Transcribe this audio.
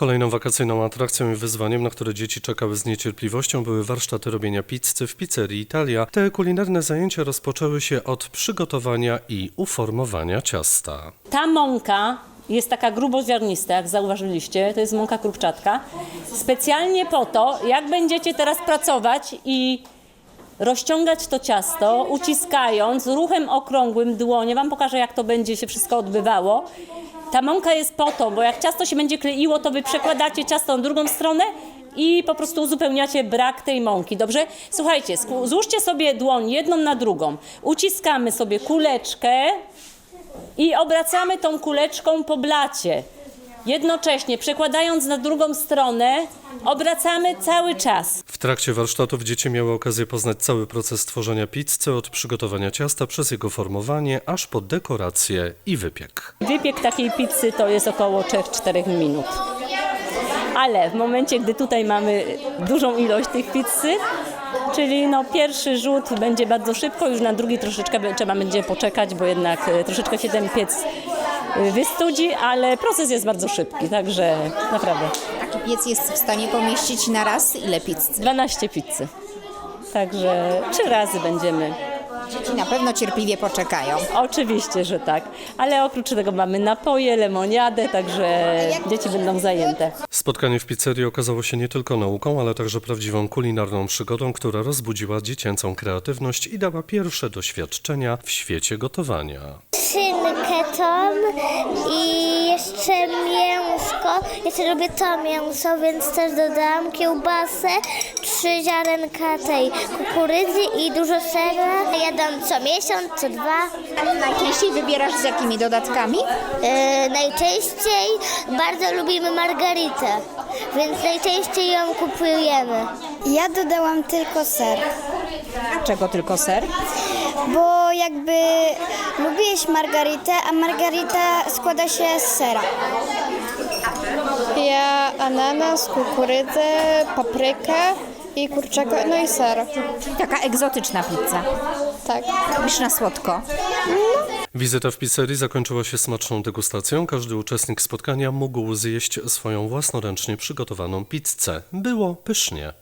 Kolejną wakacyjną atrakcją i wyzwaniem, na które dzieci czekały z niecierpliwością, były warsztaty robienia pizzy w pizzerii Italia. Te kulinarne zajęcia rozpoczęły się od przygotowania i uformowania ciasta. Ta mąka jest taka gruboziarnista, jak zauważyliście, to jest mąka krupczatka. Specjalnie po to, jak będziecie teraz pracować i rozciągać to ciasto, uciskając ruchem okrągłym dłonie, wam pokażę jak to będzie się wszystko odbywało. Ta mąka jest po to, bo jak ciasto się będzie kleiło, to wy przekładacie ciasto na drugą stronę i po prostu uzupełniacie brak tej mąki, dobrze? Słuchajcie, złóżcie sobie dłoń jedną na drugą, uciskamy sobie kuleczkę, i obracamy tą kuleczką po blacie. Jednocześnie przekładając na drugą stronę, obracamy cały czas. W trakcie warsztatów dzieci miały okazję poznać cały proces tworzenia pizzy, od przygotowania ciasta przez jego formowanie, aż po dekorację i wypiek. Wypiek takiej pizzy to jest około 3-4 minut. Ale w momencie, gdy tutaj mamy dużą ilość tych pizzy, czyli no pierwszy rzut będzie bardzo szybko, już na drugi troszeczkę trzeba będzie poczekać, bo jednak e, troszeczkę się ten piec wystudzi, ale proces jest bardzo szybki, także naprawdę. Taki piec jest w stanie pomieścić na raz ile pizzy? 12 pizzy. Także trzy razy będziemy. Dzieci na pewno cierpliwie poczekają. Oczywiście, że tak. Ale oprócz tego mamy napoje, lemoniadę, także dzieci będą zajęte. Spotkanie w pizzerii okazało się nie tylko nauką, ale także prawdziwą kulinarną przygodą, która rozbudziła dziecięcą kreatywność i dała pierwsze doświadczenia w świecie gotowania. szynkę tą i jeszcze mięsko. Jeszcze lubię to mięso, więc też dodałam kiełbasę, trzy ziarenka tej kukurydzy i dużo sera. Jadam co miesiąc, co dwa. A najczęściej wybierasz z jakimi dodatkami? E, najczęściej bardzo lubimy margaritę, więc najczęściej ją kupujemy. Ja dodałam tylko ser, Czego tylko ser? bo jakby lubię jeść margaritę, a margarita składa się z sera. Ananas, kukurydzę, paprykę i kurczaka, no i ser. Czyli taka egzotyczna pizza. Tak. Lubisz na słodko? Wizyta w pizzerii zakończyła się smaczną degustacją. Każdy uczestnik spotkania mógł zjeść swoją własnoręcznie przygotowaną pizzę. Było pysznie.